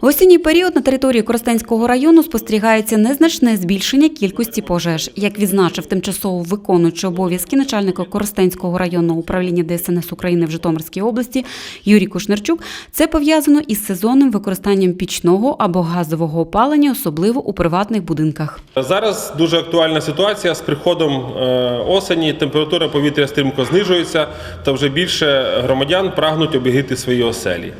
В осінній період на території Коростенського району спостерігається незначне збільшення кількості пожеж. Як відзначив тимчасово виконуючий обов'язки начальника Коростенського районного управління ДСНС України в Житомирській області Юрій Кушнерчук, це пов'язано із сезонним використанням пічного або газового опалення, особливо у приватних будинках. Зараз дуже актуальна ситуація з приходом е, осені. Температура повітря стрімко знижується, та вже більше громадян прагнуть обігріти свої оселі.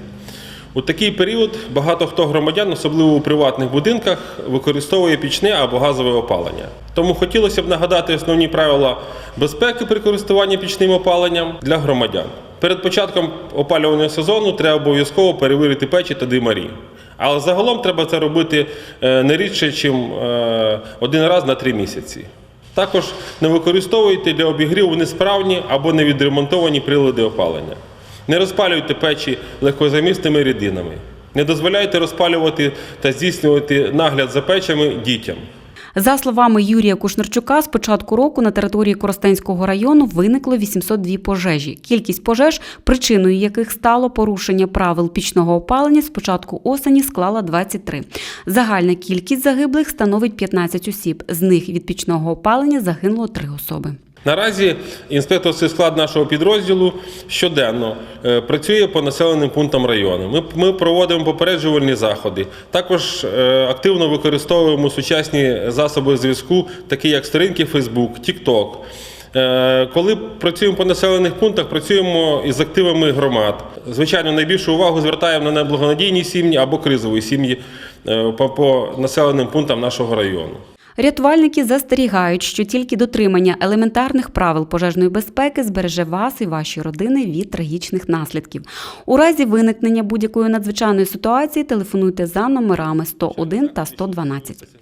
У такий період багато хто громадян, особливо у приватних будинках, використовує пічне або газове опалення. Тому хотілося б нагадати основні правила безпеки при користуванні пічним опаленням для громадян. Перед початком опалювального сезону треба обов'язково перевірити печі та димарі. Але загалом треба це робити е, не рідше, ніж один раз на три місяці. Також не використовуйте для обігріву несправні або невідремонтовані прилади опалення. Не розпалюйте печі легкозамісними рідинами. Не дозволяйте розпалювати та здійснювати нагляд за печами дітям. За словами Юрія Кушнерчука, з початку року на території Коростенського району виникло 802 пожежі. Кількість пожеж, причиною яких стало порушення правил пічного опалення, з початку осені склала 23. Загальна кількість загиблих становить 15 осіб. З них від пічного опалення загинуло 3 особи. Наразі інспекторський склад нашого підрозділу щоденно е, працює по населеним пунктам району. Ми, ми проводимо попереджувальні заходи. Також е, активно використовуємо сучасні засоби зв'язку, такі як сторінки Facebook, TikTok. Е, Коли працюємо по населених пунктах, працюємо із активами громад. Звичайно, найбільшу увагу звертаємо на неблагонадійні сім'ї або кризові сім'ї по, по населеним пунктам нашого району. Рятувальники застерігають, що тільки дотримання елементарних правил пожежної безпеки збереже вас і ваші родини від трагічних наслідків. У разі виникнення будь-якої надзвичайної ситуації телефонуйте за номерами 101 та 112.